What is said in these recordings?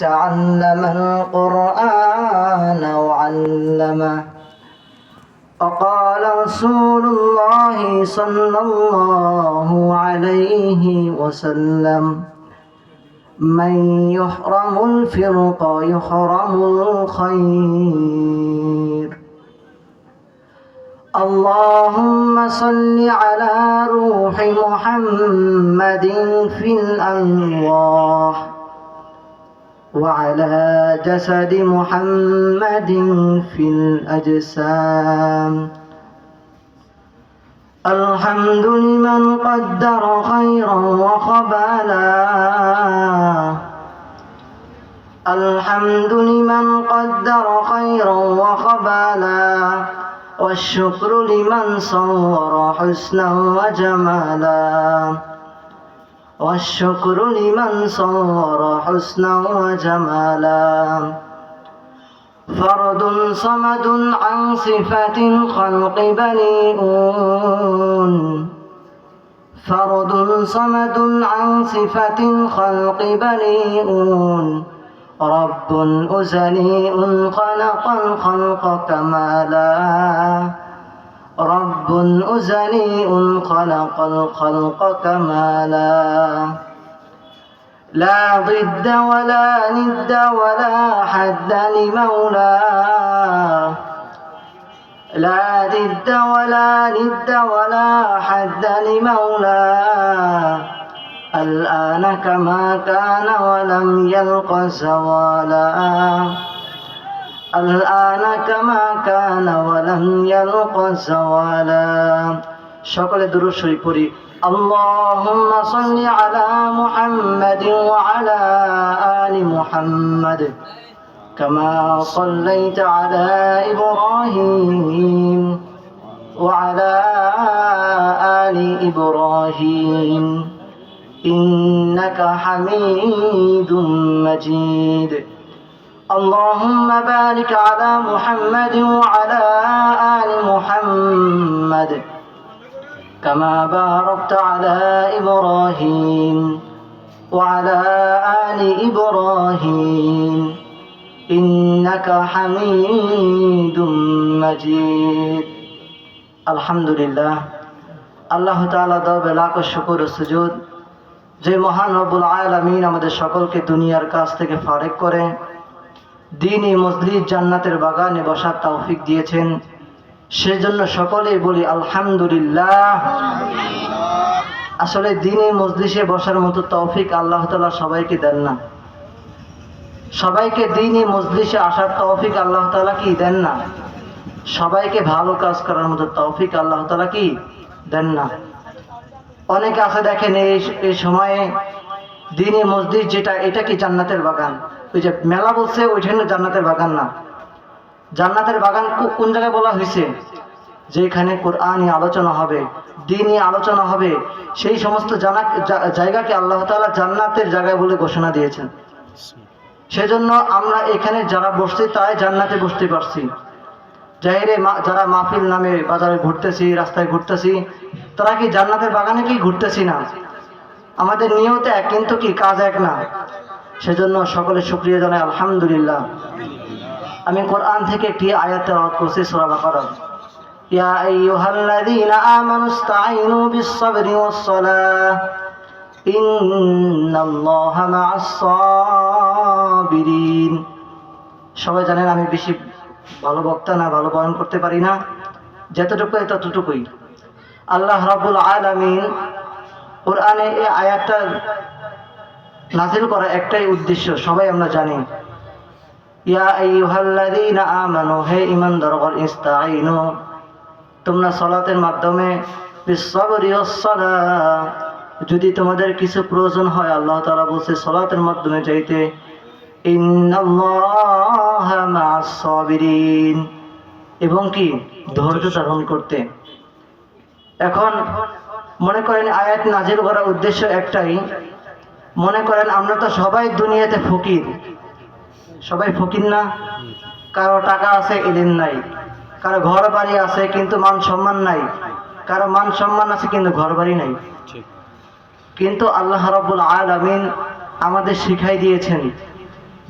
تعلم القرآن وعلمه. وقال رسول الله صلى الله عليه وسلم من يحرم الفرق يحرم الخير. اللهم صل على روح محمد في الأنواح وعلى جسد محمد في الأجسام. الحمد لمن قدر خيرا وخبالا الحمد لمن قدر خيرا وخبالا والشكر لمن صور حسنا وجمالا. والشكر لمن صور حسنا وجمالا. فرد صمد عن صفة الخلق بريئون فرد صمد عن صفة الخلق بريئون رب أزلي خلق الخلق كمالا. رب أزلي خلق الخلق كمالا. لا ضد ولا ند ولا حد لمولاه لا ضد ولا ند ولا حد لمولاه الآن كما كان ولم يلق زوالا الآن كما كان ولم يلق زوالا সকলে দুরূদ শরীফ পড়ি اللهم صل على محمد وعلى آل محمد كما صليت على إبراهيم وعلى آل إبراهيم إنك حميد مجيد اللهم بارك على محمد وعلى آل محمد كما باركت على إبراهيم وعلى آل إبراهيم إنك حميد مجيد الحمد لله আল্লাহ তাআলা দরবে লাখ শুকর ও সুজুদ যে মহান রব্বুল আলামিন আমাদের সকলকে দুনিয়ার কাছ থেকে ফারেক করে দিনই মজলিস জান্নাতের বাগানে বসার তৌফিক দিয়েছেন। সেজন্য সকলেই বলি আলহামদুলিল্লাহ। আসলে দিনে মজলিসে বসার মতো তৌফিক আল্লাহ তালা সবাইকে দেন না। সবাইকে দিনই মজলিসে আসার তৌফিক আল্লাহ তালা কি দেন না? সবাইকে ভালো কাজ করার মতো তৌফিক আল্লাহ তালা কি দেন না? অনেকে আছে দেখেন এই সময়ে দিনে মসজিদ যেটা, এটা কি জান্নাতের বাগান? ওই যে মেলা বলছে ওইখানে জান্নাতের বাগান না। জান্নাতের বাগান কোন জায়গায় বলা হয়েছে? যেখানে কোরআনই আলোচনা হবে দিনই আলোচনা হবে, সেই সমস্ত জানা জায়গাকে আল্লাহ তাআলা জান্নাতের জায়গায় বলে ঘোষণা দিয়েছেন। সেজন্য আমরা এখানে যারা বসছি তাই জান্নাতে বসতে পারছি। জাহিরে যারা মাহফিল নামে বাজারে ঘুরতেছি, রাস্তায় ঘুরতেছি, তারা কি জান্নাতের বাগানে কি ঘুরতেছি না? আমাদের নিয়ত এক, কিন্তু কি কাজ এক না? সেজন্য সকলে শুক্রিয়া জানাই, আলহামদুলিল্লাহ। আমি কোরআন থেকে একটি আয়াত তেলাওয়াত করছি, সূরা বাকারা। ইয়া আইয়ুহাল্লাযীনা আমানু ইসতাঈনু বিস-সাবরি ওয়াস-সালাহ। ইন্নাল্লাহা মা'আস-সাবিরিন। সবাই জানেন আমি বেশি ভালো বক্তা না, ভালো বয়ান করতে পারি না। যতটুকু ততটুকুই। আল্লাহ রাব্বুল আলামিন কোরআনে এই আয়াতটা নাজিল করা একটাই উদ্দেশ্য, সবাই আমরা জানি। হে ইস্তাঈনু। তোমরা সালাতের মাধ্যমে যদি তোমাদের কিছু প্রয়োজন হয়, আল্লাহ তাআলা বলছে, সলাতের মাধ্যমে যাইতে। এবং কি? ধৈর্য ধারণ করতে। এখন মনে করেন, আয়াত নাজিল করার উদ্দেশ্য একটাই মনে করেন আমরা তো সবাই দুনিয়াতে ফকির। সবাই ফকির না? কারও টাকা আছে এদিন নাই। কারও ঘর বাড়ি আছে কিন্তু মান সম্মান নাই। কারও মান সম্মান আছে কিন্তু ঘর বাড়ি নাই কিন্তু আল্লাহ রাব্বুল আলামিন আমাদের শিখাই দিয়েছেন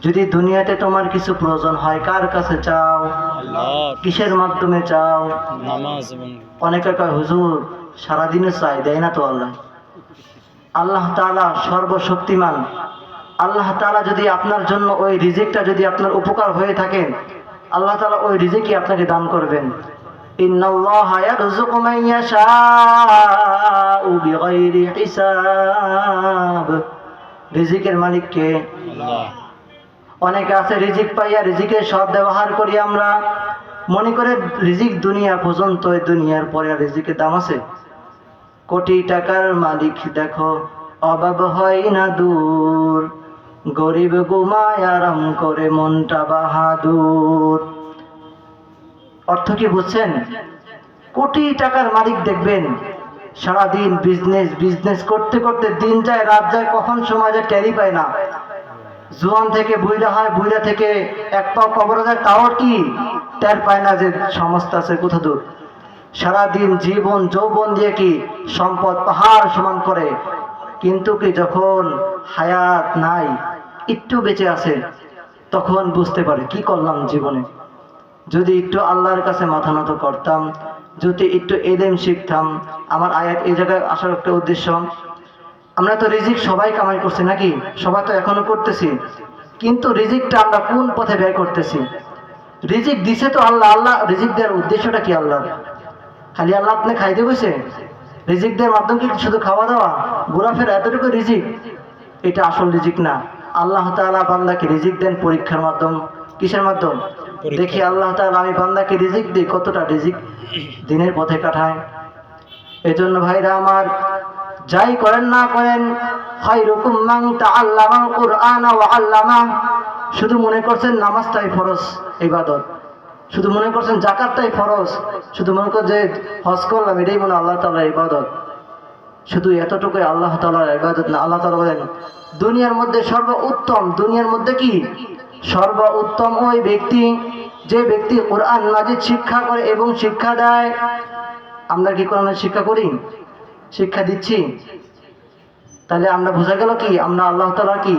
যদি দুনিয়াতে তোমার কিছু প্রয়োজন হয় কার কাছে চাও? কিসের মাধ্যমে চাও? অনেকে কয় হুজুর সারাদিনে চাই দেয় না তো আল্লাহ? আল্লাহ তাআলা সর্বশক্তিমান। আল্লাহ তাআলা যদি আপনার জন্য ওই রিজিকটা যদি আপনার উপকার হয়ে থাকে আল্লাহ তাআলা ওই রিজিকই আপনাকে দান করবেন। ইন্নাল্লাহা ইয়ারযুকু ইয়াশাউ বিগাইরি হিসাব। রিজিকের মালিক অনেকে আছে রিজিক পাইয়া রিজিকের সৎ ব্যবহার করি আমরা। মনে করে রিজিক দুনিয়া পর্যন্ত এই দুনিয়ার পরে আর রিজিকের দাম আছে? কোটি টাকার মালিক দেখো অভাব হয় না দূর। গরিব ঘুমায় আরাম করে মনটা বাহাদুর। অর্থ কি বুঝছেন? কোটি টাকার মালিক দেখবেন, সারাদিন বিজনেস বিজনেস করতে করতে দিন যায়, রাত যায়, কখন সময় যায় ট্যারি পায় না। জোয়ান থেকে বুইরা হয় বুইরা থেকে এক পাও কবরে যায়, তাও কি ট্যার পায় না যে সমস্ত আছে কোথা দূর। সারাদিন জীবন যৌবন দিয়ে কি সম্পদ পাহাড় সমান করে? কিন্তু কি যখন হায়াত নাই, একটু বেঁচে আছে, তখন বুঝতে পারে, কি করলাম জীবনে? যদি একটু আল্লাহর কাছে মাথা নত করতাম, যদি একটু এলেম শিখতাম, আমার আয়াত এই জায়গায় আসার একটা উদ্দেশ্য, আমরা তো রিজিক সবাই কামাই করছি নাকি? সবাই তো এখনও করতেছি। কিন্তু রিজিকটা আমরা কোন পথে ব্যয় করতেছি? রিজিক দিছে তো আল্লাহ আল্লাহ রিজিক দেওয়ার উদ্দেশ্যটা কি আল্লাহ খালি আল্লাহ আপনি খাইতে বসে রিজিক দেওয়ার মাধ্যম কি শুধু খাওয়া দাওয়া? ঘোরাফেরা এতটুকু রিজিক? এটা আসল রিজিক না। আল্লাহ তাআলা বান্দাকে রিজিক দেন পরীক্ষার মাধ্যম। কিসের মাধ্যম? দেখি আল্লাহ তাআলা আমি বান্দাকে রিজিক দিই কতটা রিজিক দিনের পথে কাটায়। এজন্য ভাইরা আমার যাই করেন না করেন খায়রুকুম মান তাআল্লামাল কুরআন ওয়া আল্লামা শুধু মনে করছেন নামাজটাই ফরজ ইবাদত। শুধু মনে করছেন জাকাতটাই ফরজ, শুধু মনে কর যে হজ করলাম, এটাই মনে আল্লাহ তাআলার ইবাদত। শুধু এতটুকুই আল্লাহ তাআলার ইবাদত না, আল্লাহ তালা বলেন, দুনিয়ার মধ্যে সর্ব উত্তম দুনিয়ার মধ্যে কি? সর্ব উত্তম ওই ব্যক্তি, যে ব্যক্তি কোরআন মাজিদ শিক্ষা করে এবং শিক্ষা দেয়। আমরা কি কোরআনের শিক্ষা করি? শিক্ষা দিচ্ছি। তাহলে আমরা বোঝা গেল কি? আমরা আল্লাহ তালা কি?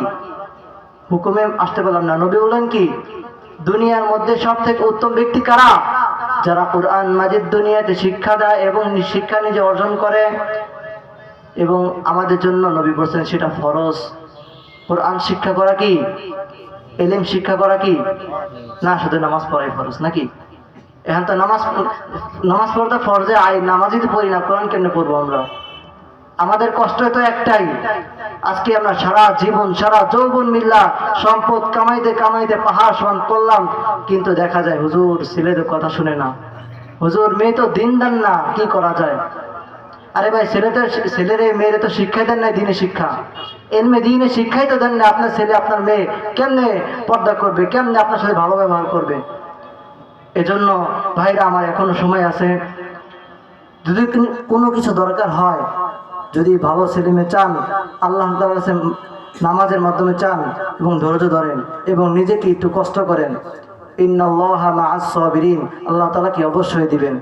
হুকুমে আসতে পারলাম না। নবী বললেন কি? দুনিয়ার মধ্যে সব থেকে উত্তম ব্যক্তি কারা? যারা কোরআন মাজিদ দুনিয়াতে শিক্ষা দেয় এবং শিক্ষা নিজে অর্জন করে এবং আমাদের জন্য নবী বলছেন সেটা ফরজ। কোরআন শিক্ষা করা কি? এলিম শিক্ষা করা কি? না, শুধু নামাজ পড়াই ফরজ নাকি? এখন তো নামাজ নামাজ পড়তে ফরজে আই নামাজই তো পড়ি না, কোরআন কেমনে পড়ব আমরা? আমাদের কষ্ট তো একটাই। আজকে আমরা সারা জীবন, সারা যৌবন মিল্লা সম্পদ কামাইতে কামাইতে পাহাড় সমান করলাম, কিন্তু দেখা যায় হুজুর ছেলেদের কথা শুনে না। হুজুর মেয়ে তো দিন দেন না, কি করা যায়? আরে ভাই, ছেলেদের ছেলেরে, মেয়েরে তো শিক্ষা দেন না দিনে শিক্ষা। এমনি দিনে শিক্ষাই তো দেন না আপনার ছেলে, আপনার মেয়ে। কেমনে পর্দা করবে? কেমনে আপনার সাথে ভালো ব্যবহার করবে? এজন্য ভাইরা, আমার এখনও সময় আছে। যদি কোনো কিছু দরকার হয় যদি ভালো ছেলে মেয়ে চান, আল্লাহ তাআলার কাছে নামাজের মাধ্যমে চান এবং ধৈর্য ধরেন এবং নিজেকে একটু কষ্ট করেন। ইন্নাল্লাহা মাআস সাবিরিন, আল্লাহ তাআলা কি অবশ্যই দিবেন।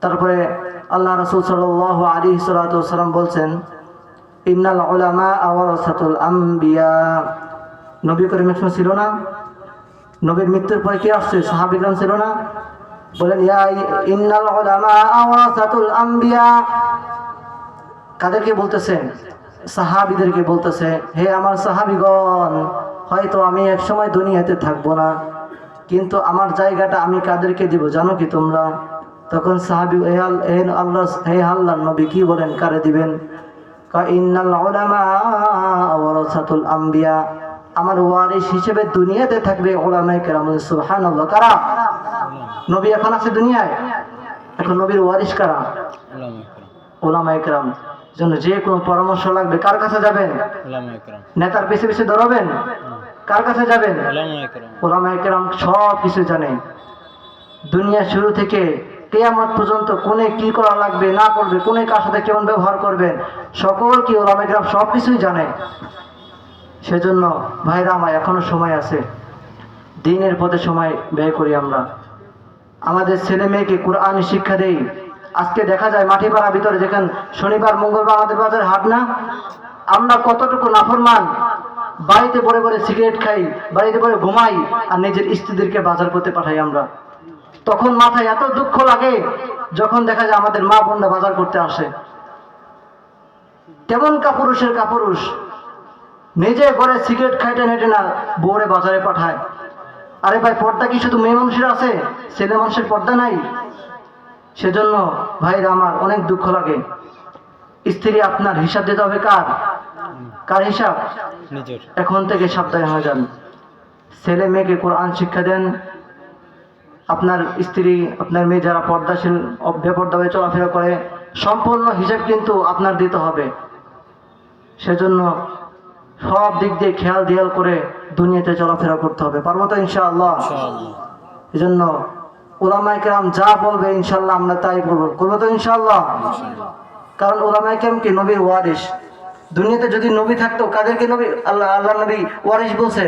তারপরে আল্লাহ রাসূল সাল্লাল্লাহু আলাইহি সাল্লাম বলছেন, ইন্নাল উলামা আওয়ারাসাতুল আম্বিয়া। নবী করিম ছিল না। নবীর মৃত্যুর পরে কে আসছে? সাহাবিগণ ছিল না। বলেন, ইয়া ইন্নাল উলামা আওয়ারাসাতুল আম্বিয়া। কাদেরকে বলতেছেন সাহাবিদেরকে বলতেছে হে আমার সাহাবিগণ হয়তো আমি এক সময় দুনিয়াতে থাকব না কিন্তু আমার জায়গাটা আমি কাদেরকে দিব জানো কি তোমরা? তখন সাহাবি হে আল্লাহ হে আল্লাহ নবী কি বলেন কারে দিবেন? আম্বিয়া আমার ওয়ারিস হিসেবে দুনিয়াতে থাকবে ওলামায়ে কেরাম সুবহানাল্লাহ কারা? নবী এখন আছে দুনিয়ায়? এখন নবীর ওয়ারিস কারা? ওলামা একরাম ওলামা একরাম জন্য যে কোনো পরামর্শ লাগবে কার কাছে যাবেন? নেতার পিছে পিছে দৌড়াবেন? কার কাছে যাবেন? ওলামা একরাম সব কিছু জানে দুনিয়া শুরু থেকে কেয়ামত পর্যন্ত কোনে কি করা লাগবে না করবে কোনে কার সাথে কেমন ব্যবহার করবেন সকল কি ওলামা একরাম সব কিছুই জানে সেজন্য ভাইরা আমার এখনও সময় আছে। দিনের পথে সময় ব্যয় করি আমরা। আমাদের ছেলে মেয়েকে কোরআন শিক্ষা দেই। আজকে দেখা যায় মাটি পাড়া ভিতরে যেখানে শনিবার, মঙ্গলবার আমাদের বাজারে হাট না, আমরা কতটুকু নাফরমান, বাড়িতে পরে পরে সিগারেট খাই, বাড়িতে পরে ঘুমাই, আর নিজের স্ত্রীদেরকে বাজার করতে পাঠাই আমরা। তখন মাথায় এত দুঃখ লাগে, যখন দেখা যায় আমাদের মা বোনরা বাজার করতে আসে। তেমন কাপুরুষের কাপুরুষ, নিজে ঘরে সিগারেট খাইতে নেটে না বউরে বাজারে পাঠায়। আরে ভাই, পর্দা কি শুধু মেয়ে মানুষের আছে? ছেলে মানুষের পর্দা নাই? সেজন্য ভাইরা আমার অনেক দুঃখ লাগে। স্ত্রী আপনার হিসাব দিতে হবে কার? কার হিসাব? এখন থেকে সাবধান হয়ে যান। ছেলে মেয়েকে কোরআন শিক্ষা দেন। আপনার স্ত্রী আপনার মেয়ে যারা পর্দাশীল বেপর্দা হয়ে চলাফেরা করে সম্পূর্ণ হিসাব কিন্তু আপনার দিতে হবে। সেজন্য সব দিক দিয়ে খেয়াল দিয়াল করে দুনিয়াতে চলাফেরা করতে হবে। পারব তো ইনশাআল্লাহ? ইনশাআল্লাহ। জন্য যা বলবে ইনশাল্লাহ আমরা তাই বলব। করব তো ইনশাল্লাহ? কারণ ওলামাই কেরাম কি নবীর ওয়ারিস দুনিয়াতে যদি নবী থাকতো, কাদেরকে নবী, আল্লাহ আল্লাহ নবী ওয়ারিস বলছে?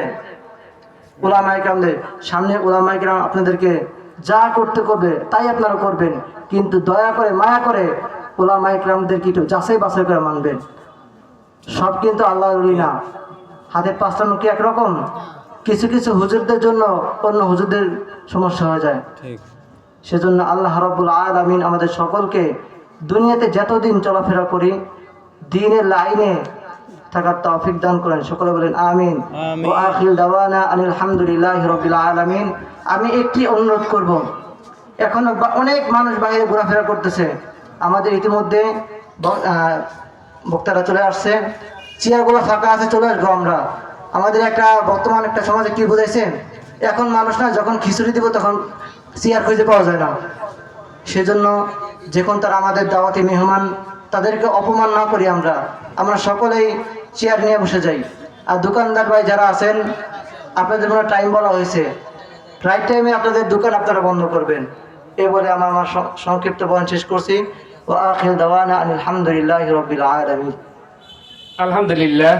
ওলামাই কেরামদের। সামনে ওলামাই কেরাম আপনাদেরকে যা করতে করবে, তাই আপনারা করবেন। কিন্তু দয়া করে, মায়া করে ওলামাই কেরামদেরকে একটু যাচাই বাছাই করে মানবেন? সব কিন্তু আল্লাহ না। হাতের পাঁচটা মুখে একরকম? কিছু কিছু হুজুরদের জন্য অন্য হুজুরদের সমস্যা হয়ে যায়। সেজন্য আল্লাহ রাব্বুল আলামিন আমাদের সকলকে দুনিয়াতে যতদিন চলাফেরা করি দিনের লাইনে থাকার তৌফিক দান করেন। সকলে বলেন আমিন। ও আখিল দাওয়ানা আনিল হামদুলিল্লাহ রাব্বিল আলামিন। আমি একটি অনুরোধ করব। এখন অনেক মানুষ বাইরে ঘোরাফেরা করতেছে। আমাদের ইতিমধ্যে বক্তারা চলে আসছে। চেয়ারগুলো ফাঁকা আছে চলে আসব আমরা। আমাদের একটা বর্তমান একটা সমাজে কি বুঝাইছেন? এখন মানুষ না যখন খিচুড়ি দিব তখন চেয়ার খুঁজে পাওয়া যায় না। সেজন্য যখন তারা আমাদের দাওয়াতি মেহমান, তাদেরকে অপমান না করি আমরা। আমরা সকলেই চেয়ার নিয়ে বসে যাই। আর দোকানদার ভাই যারা আছেন, আপনাদের কোনো টাইম বলা হয়েছে? রাইট টাইমে আপনাদের দোকান আপনারা বন্ধ করবেন। এ বলে আমার আমার সংক্ষিপ্ত বয়ান শেষ করছি। ও আখিল দাওয়ানা আলহামদুলিল্লাহ রবিল আলহামদুলিল্লাহ।